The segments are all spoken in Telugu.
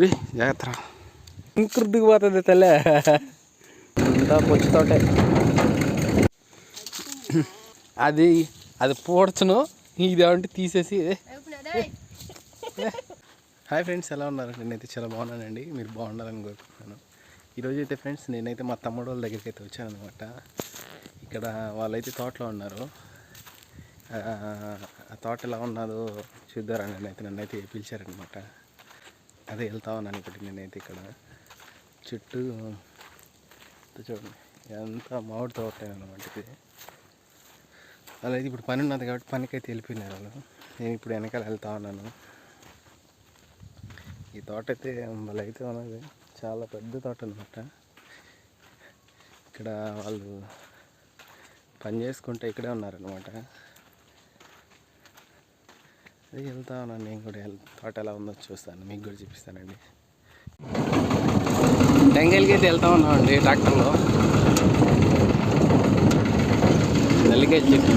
రే జాగ్రత్త ఇంకుర్దుకు పోతుంది తల్లే అంతా పొచ్చుతోటే అది అది పూడ్చను ఇది ఏమంటే తీసేసి హాయ్ ఫ్రెండ్స్ ఎలా ఉన్నారు నేనైతే చాలా బాగున్నానండి మీరు బాగుండాలని కోరుకుంటున్నాను ఈరోజు అయితే ఫ్రెండ్స్ నేనైతే మా తమ్ముడు వాళ్ళ దగ్గరికి అయితే వచ్చాను అనమాట ఇక్కడ వాళ్ళైతే తోటలో ఉన్నారు ఆ, తోట ఎలా ఉన్నదో చూద్దారని నేనైతే నన్ను అయితే పిలిచారనమాట అదే వెళ్తా ఉన్నాను ఇప్పుడు నేనైతే ఇక్కడ. చుట్టూ చూడండి. ఎంత మామిడి తోట అనమాట ఇది వాళ్ళైతే ఇప్పుడు పని ఉన్నది కాబట్టి పనికైతే వెళ్ళిపోయినారు వాళ్ళు. నేను ఇప్పుడు వెనకాల వెళ్తా ఉన్నాను. ఈ తోట అయితే వాళ్ళు అయితే ఉన్నది. చాలా పెద్ద తోట అనమాట ఇక్కడ వాళ్ళు పని చేసుకుంటే ఇక్కడే ఉన్నారనమాట అది వెళ్తా ఉన్నాను నేను కూడా తోట ఎలా ఉందో చూస్తాను. మీకు కూడా చూపిస్తానండి. టెంకాయలకి అయితే వెళ్తా ఉన్నామండి ట్రాక్టర్లో. నల్లికాయ చెట్టు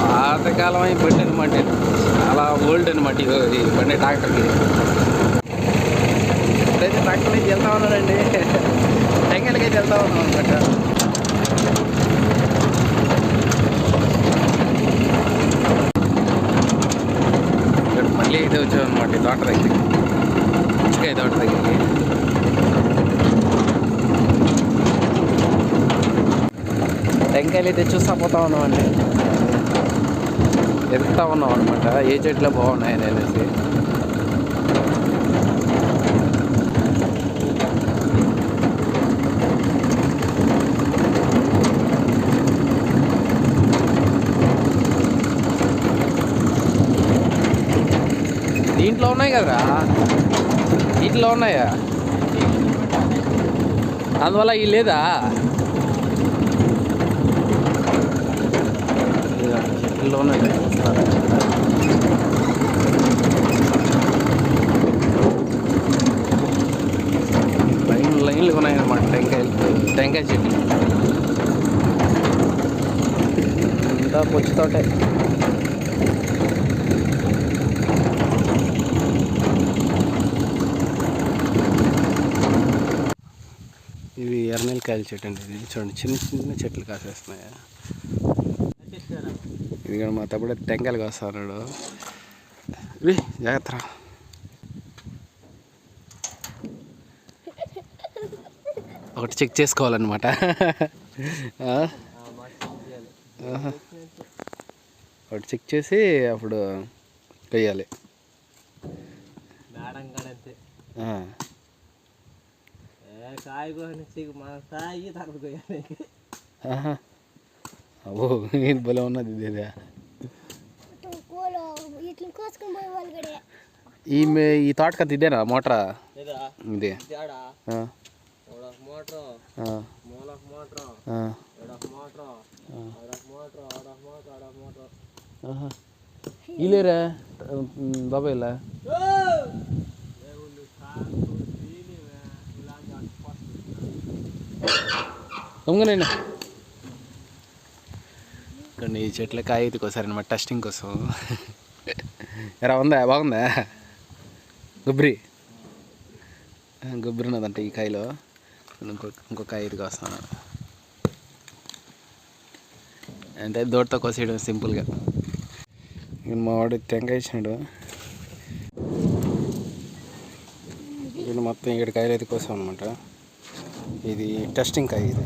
పాతకాలం అయిపోయింది అనమాట చాలా ఓల్డ్ అనమాట ఇది పండే ట్రాక్టర్కి ఇప్పుడైతే ట్రాక్టర్ నుంచి వెళ్తా ఉన్నానండి టెంకాయలకి అయితే వెళ్తా ఉన్నాం అనమాట ఇక్కడ మళ్ళీ అయితే వచ్చాం అనమాట ఈ తోట దగ్గరికి. పుచ్చకాయ తోట దగ్గరికి. టెంకాయలు అయితే చూస్తా పోతా ఉన్నామండి. ఎదుగుతా ఉన్నాం అనమాట ఏ చెట్లు బాగున్నాయని అనేసి దీంట్లో ఉన్నాయి కదా దీంట్లో ఉన్నాయా? అందువల్ల ఈ లేదా? చెట్లలో ఉన్నాయి. లైన్ లైన్లు ఉన్నాయన్నమాట. టెంకాయలు టెంకాయ చెట్లు. అంతా పొచ్చుతోటే ఇవి ఎర్రనెలకాయల చెట్టు అండి ఇది. చూడండి చిన్న చిన్న చెట్లు కాసేస్తున్నాయి. ఇది కూడా మా తమ్ముడు టెంకాయలు కాస్తున్నాడు. ఇవి జాగ్రత్త ఒకటి చెక్ చేసుకోవాలన్నమాట. ఒకటి చెక్ చేసి అప్పుడు వేయాలి మేడం కడంతే ఆ. ఏ కాయ కోసి మన తాగి తర్వాత కొయ్యాలి ఆహా. అబ్బో ఇది భలే ఉన్నది ఇదేదా కోలో ఇట్లా కోసుకొని దొంగనైనా కొన్ని ఈ చెట్ల కాయ ఎత్తుకోసారి అనమాట టెస్టింగ్ కోసం. ఎలా ఉందా? బాగుందా? గుబ్బరి గుబ్బరి ఉన్నదంటే ఉన్నదంట ఈ కాయలో. ఇంకో ఇంకో కాయ కోసం అంటే దోటతో కోసేయడం సింపుల్గా. మా వాడు టెంకాయ ఇచ్చినాడు. మొత్తం ఏడు కాయలు అయితే కోసం అనమాట ఇది టెస్టింగ్ కాయ ఇది?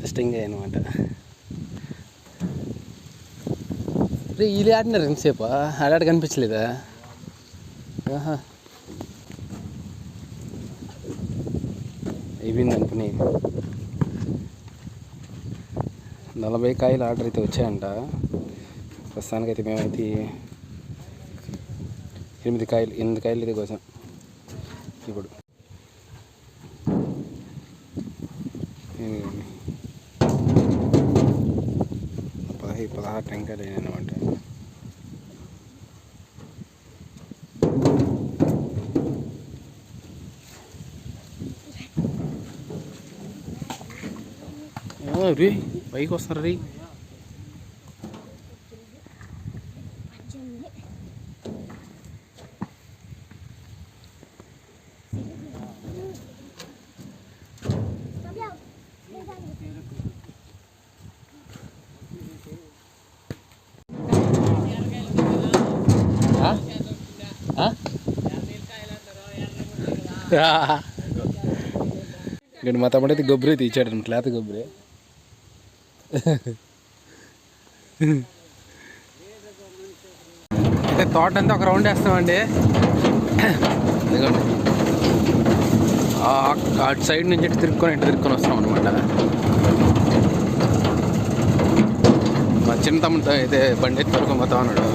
టెస్టింగ్ కాయ అనమాట రే వీళ్ళు ఆడినారు ఎంతసేపు? ఆడాడ కనిపించలేదా? ఆహా. అయిపోయింది అనుకుని. నలభై కాయలు ఆర్డర్ అయితే వచ్చాయంట. ప్రస్తుతానికైతే మేమైతే ఎనిమిది కాయలు ఎనిమిది కాయలు అయితే కోసం. ఇప్పుడు. ఇదిగోండి. పదహైదు పదహారు టెంకాయలు అనమాట రే పైకి వస్తారు రీ ఇక్కడ మా తమ్ముడైతే గొబ్బరి తీర్చాడు లేత గొబ్బరి. అయితే తోట అంతా ఒక రౌండ్ వేస్తామండి. అటు సైడ్ నుంచి ఇటు తిరుక్కొని ఇటు తిరుక్కొని వస్తాం అనమాట మా చిన్న తమ్ముడు అయితే బండి ఎత్తి పోతా ఉన్నాడు.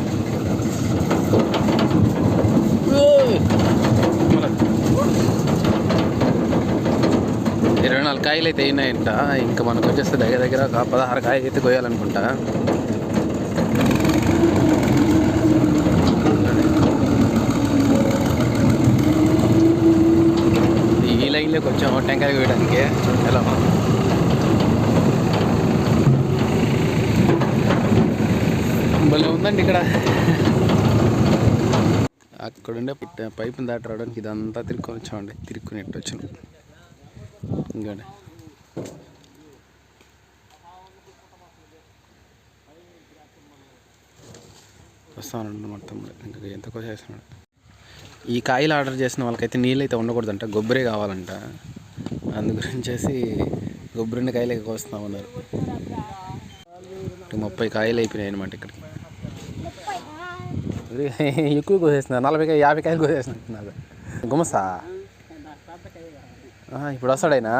ఇరవై నాలుగు కాయలు అయితే అయినాయంట ఇంకా మనకు వచ్చేస్తే దగ్గర దగ్గర ఒక పదహారు కాయలు అయితే కొయ్యాలనుకుంటా. ఈ లైన్లోకి వచ్చాము టెంకాయ వేయడానికి ఎలా? భలే ఉందండి ఇక్కడ. అక్కడుండే పైపుని దాటి రావడానికి ఇదంతా తిరుక్కొని వచ్చామండి. తిరుక్కుని ఎట్టు వచ్చాను. ఇంకా వస్తానండి మొత్తం ఇంకా ఎంత కోసేస్తున్నాడు ఈ కాయలు ఆర్డర్ చేసిన వాళ్ళకైతే నీళ్ళు అయితే ఉండకూడదంట గొబ్బరే కావాలంట. అందు గురించేసి కొబ్బరిని కాయలు ఎక్కువ వస్తామన్నారు ముప్పై కాయలు అయిపోయినాయి అనమాట ఇక్కడికి. ఎక్కువ కోసేస్తున్నారు. నలభై యాభై కాయలు కోసేస్తున్నారు. గుమసా? ఇప్పుడు వస్తాడైనా?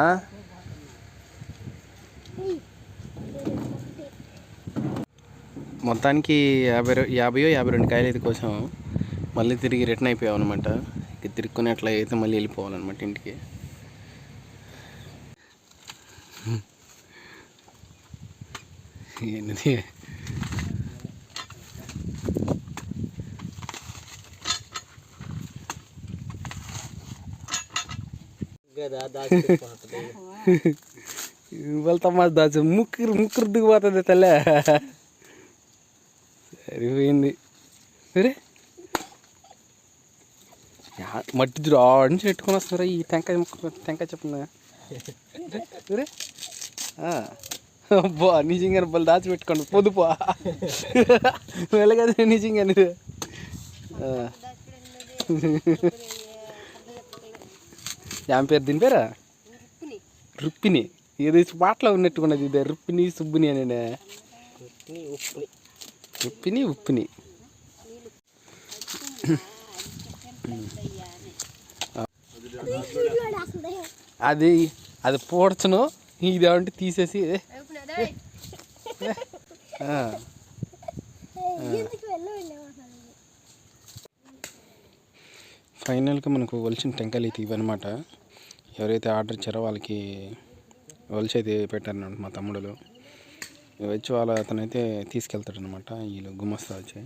మొత్తానికి యాభై యాభయో యాభైయో యాభై రెండు కాయలు అయితే కోసం మళ్ళీ తిరిగి రిటర్న్ అయిపోయాం అనమాట ఇక తిరుక్కుని అట్లా అయితే మళ్ళీ వెళ్ళిపోవాలన్నమాట ఇంటికి. ఏంటి గదా వెళ్తామా దాచు. ముక్కురు ముక్కురు దిగిపోతుంది తల్లే. సరిపోయింది. సరే. యా- మట్టి చూడు నుంచి పెట్టుకొని వస్తున్నారా ఈ టెంకాయ ముక్క టెంకాయ చెప్పిందా సరే. అబ్బా నిజంగా బల్ దాచి పెట్టుకోండి పొదుపు. వెళ్ళగదే నిజంగా ఏం పేరు దీని పేరా? రుప్పిని ఏదో పాటలో ఉన్నట్టుకున్నది ఇదే. రుప్పిని సుబ్బుని అని రుప్పిని ఉప్పిని అది అది పూడ్చను. ఇది ఏమంటే తీసేసి ఫైనల్గా మనకు వలిచిన టెంకాయలు అయితే ఇవన్నమాట ఎవరైతే ఆర్డర్ ఇచ్చారో వాళ్ళకి వలిచి అయితే మా తమ్ముడులు. వచ్చి వాళ్ళ అతనైతే తీసుకెళ్తాడనమాట వీళ్ళు గుమస్తా వచ్చి